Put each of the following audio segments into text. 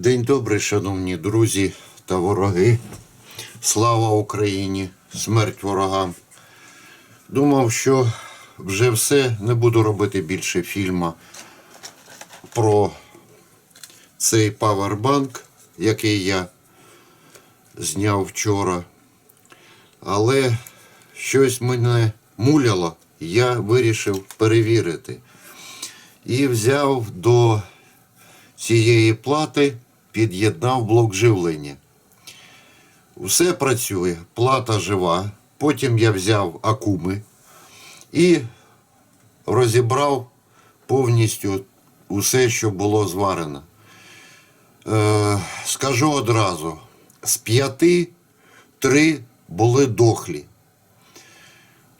День добрий, шановні друзі та вороги. Слава Україні! Смерть ворогам. Думав, що вже все, не буду робити більше фільма про цей павербанк, який я зняв вчора. Але щось мене муляло, я вирішив перевірити. І взяв до цієї плати, під'єднав блок живлення. Все працює, плата жива. Потім я взяв акуми і розібрав повністю усе, що було зварено. Е, скажу одразу: з п'яти три були дохлі.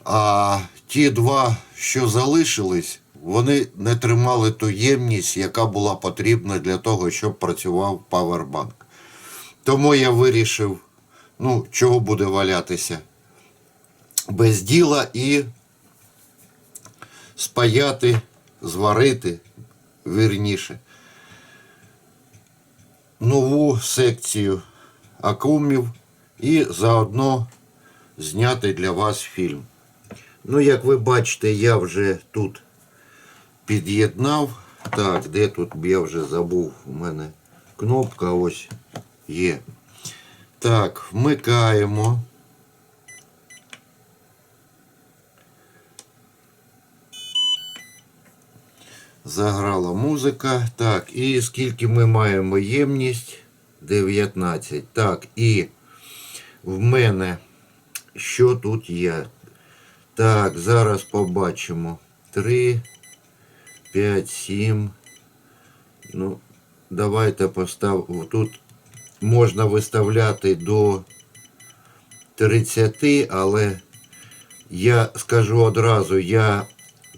А ті два, що залишились, вони не тримали ту ємність, яка була потрібна для того, щоб працював павербанк. Тому я вирішив, ну, чого буде валятися без діла і спаяти, зварити, вірніше, нову секцію акумів і заодно зняти для вас фільм. Ну, як ви бачите, я вже тут під'єднав. Так, де тут я вже забув, у мене кнопка ось є. Так, вмикаємо. Заграла музика. Так, і скільки ми маємо ємність? 19. Так, і в мене що тут є? Так, зараз побачимо. 3, 5, 7. Ну, давайте поставимо. Тут можна виставляти до 30, але я скажу одразу, я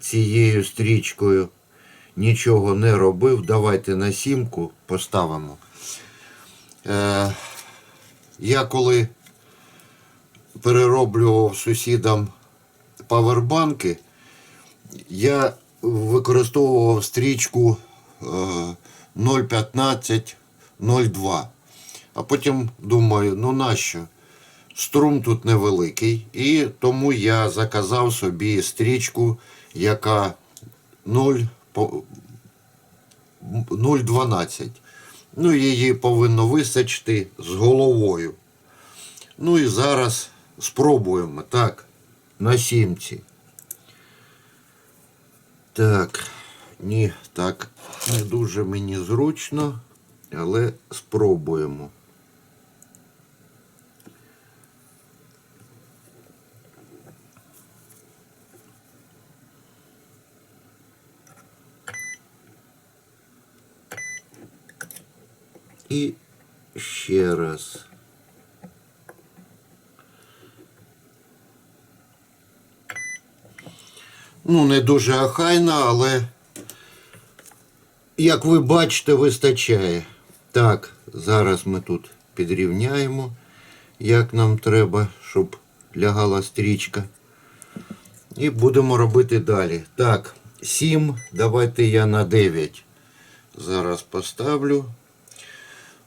цією стрічкою нічого не робив. Давайте на сімку поставимо. Е, я коли перероблював сусідам павербанки, я використовував стрічку е, 0,15, 0,2. А потім думаю, ну нащо? Струм тут невеликий, і тому я заказав собі стрічку, яка 0,12. Ну, її повинно вистачити з головою. Ну і зараз спробуємо. Так, на сімці. Так, ні, так, не дуже мені зручно, але спробуємо. І ще раз. Ну, не дуже охайно, але, як ви бачите, вистачає. Так, зараз ми тут підрівняємо, як нам треба, щоб лягала стрічка. І будемо робити далі. Так, 7, давайте я на 9. Зараз поставлю.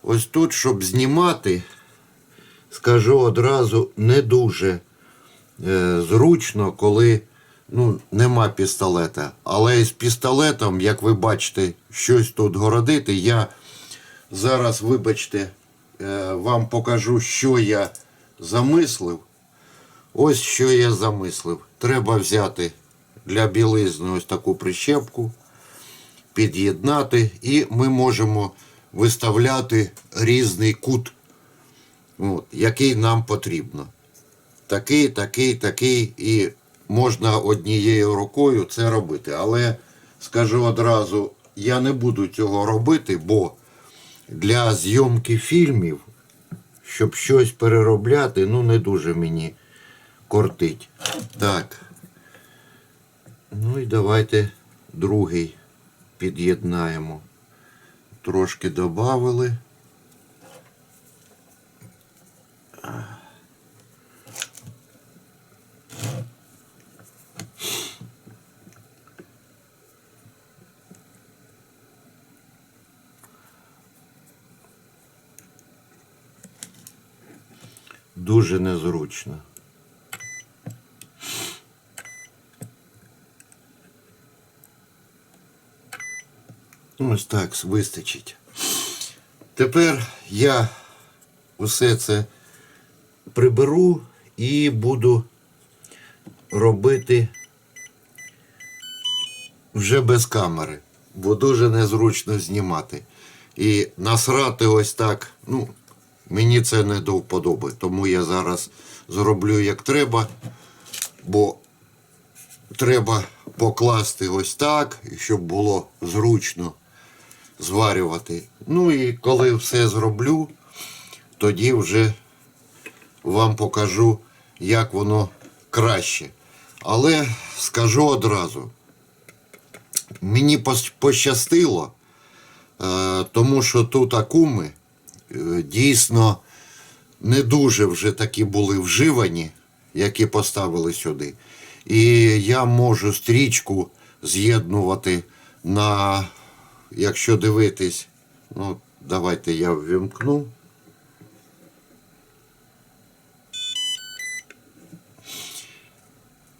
Ось тут, щоб знімати, скажу одразу, не дуже е, зручно, коли ну, нема пістолета. Але з пістолетом, як ви бачите, щось тут городити, я зараз, вибачте, е, вам покажу, що я замислив. Ось що я замислив. Треба взяти для білизни ось таку прищепку, під'єднати, і ми можемо виставляти різний кут, от, який нам потрібно. Такий, такий, такий, і можна однією рукою це робити. Але скажу одразу, я не буду цього робити, бо для зйомки фільмів, щоб щось переробляти, ну не дуже мені кортить. Так. Ну і давайте другий під'єднаємо. Трошки додали. Дуже незручно. Ось так вистачить. Тепер я усе це приберу і буду робити вже без камери, бо дуже незручно знімати. І насрати ось так, ну, мені це не до вподоби, тому я зараз зроблю як треба, бо треба покласти ось так, щоб було зручно зварювати. Ну і коли все зроблю, тоді вже вам покажу, як воно краще. Але скажу одразу, мені пощастило, е, тому що тут акуми дійсно не дуже вже такі були вживані, які поставили сюди. І я можу стрічку з'єднувати на, якщо дивитись, ну, давайте я ввімкну.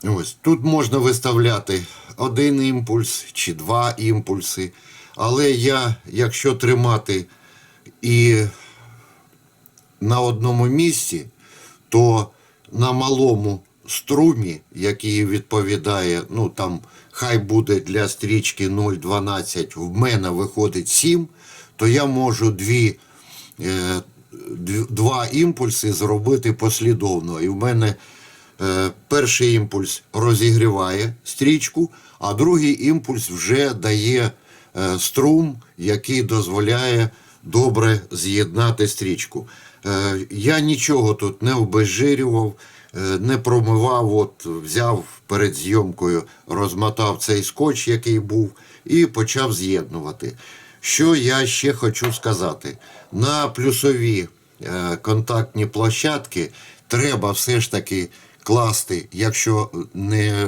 Ось тут можна виставляти один імпульс чи два імпульси. Але я, якщо тримати і на одному місці, то на малому струмі, який відповідає, ну там хай буде для стрічки 0,12, в мене виходить 7, то я можу дві, е, два імпульси зробити послідовно. І в мене е, перший імпульс розігріває стрічку, а другий імпульс вже дає е, струм, який дозволяє добре з'єднати стрічку. Е, я нічого тут не обезжирював, е, не промивав, от взяв перед зйомкою, розмотав цей скотч, який був, і почав з'єднувати. Що я ще хочу сказати? На плюсові е, контактні площадки треба все ж таки класти, якщо не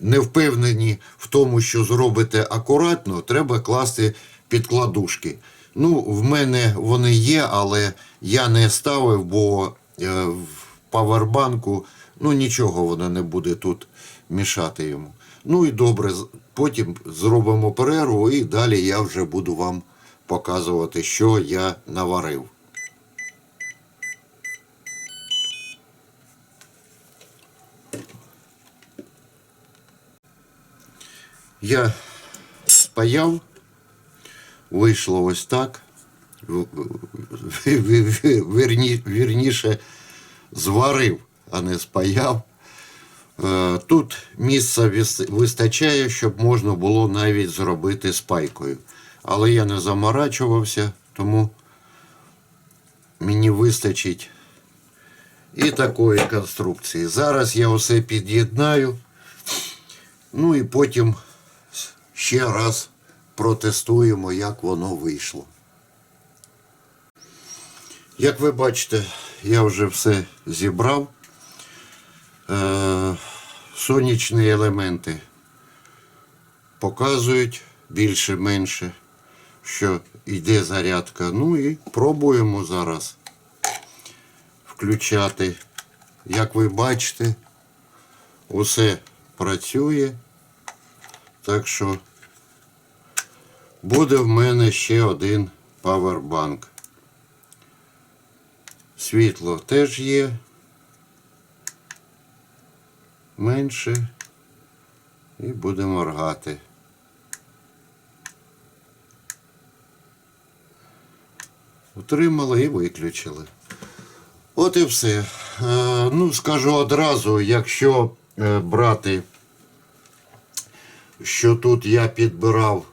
не впевнені в тому, що зробите акуратно, треба класти підкладушки. Ну, в мене вони є, але я не ставив, бо е, в павербанку ну, нічого воно не буде тут мішати йому. Ну і добре, потім зробимо перерву і далі я вже буду вам показувати, що я наварив. Я спаяв, вийшло ось так. Вірніше, зварив, а не спаяв. Е, Тут місця вистачає, щоб можна було навіть зробити спайкою. Але я не заморачувався, тому мені вистачить і такої конструкції. Зараз я усе під'єднаю. Ну і потім ще раз протестуємо, як воно вийшло. Як ви бачите, я вже все зібрав. Е, сонячні елементи показують більше-менше, що йде зарядка. Ну і пробуємо зараз включати. Як ви бачите, усе працює. Так що буде в мене ще один павербанк. Світло теж є. Менше. І буде моргати. Утримали і виключили. От і все. Е, ну, скажу одразу, якщо е, брати, що тут я підбирав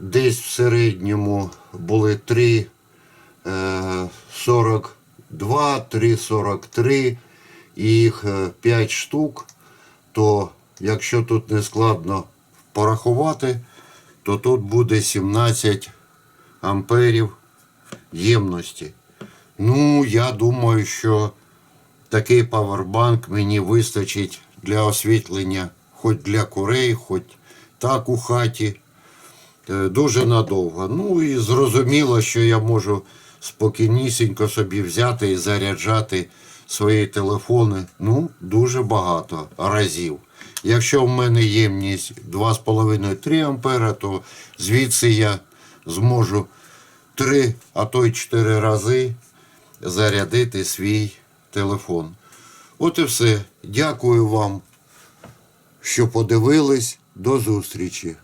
десь в середньому були 3 е, 42, 3 43, і їх 5 штук, то якщо тут не складно порахувати, то тут буде 17 амперів ємності. Ну, я думаю, що такий павербанк мені вистачить для освітлення, хоч для курей, хоч так у хаті. Е, Дуже надовго. Ну і зрозуміло, що я можу спокійнісінько собі взяти і заряджати свої телефони ну, дуже багато разів. Якщо в мене ємність 2,5-3 ампера, то звідси я зможу 3, а то й 4 рази зарядити свій телефон. От і все. Дякую вам, що подивились. До зустрічі!